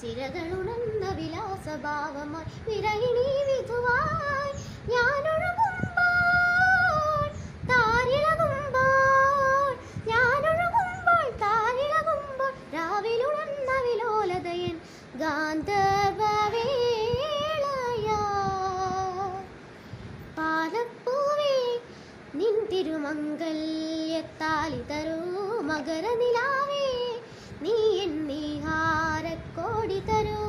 ചിരകളുണർന്ന വിലാസഭാവമായി വിരഹിണി വിധുവായി. ഞാനൊഴുകുമ്പോൾ താരിളകുമ്പോൾ ഞാനൊഴുകുമ്പോൾ പാലപ്പൂവേ നിൻ തിരുമംഗല്യത്താലി തരൂ മകരനിലാവേ. നീ എന്നീഹാരക്കോടി തരൂ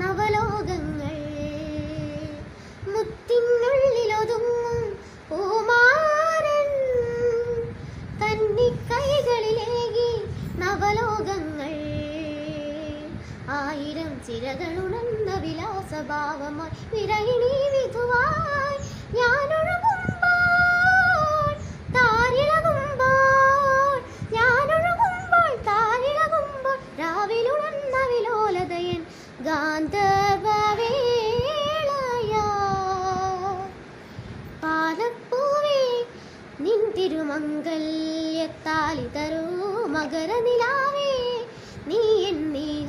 നവലോകങ്ങൾ. മുത്തിനുള്ളിലൊതുങ്ങും പൂമാരൻ. കന്നിക്കൈകളിലേകി നവലോകങ്ങൾ. ആയിരം ചിരകളുണർന്ന വിലാസഭാവമായി വിരയിണി വിധുവായി ഞാനൊഴുകുമ്പോൾ ഗാന്ധർവവേളയാ. പാലപ്പൂവേ നിൻ തിരുമംഗല്യത്താലി തരൂ മകരനിലാവേ. നീ തരൂ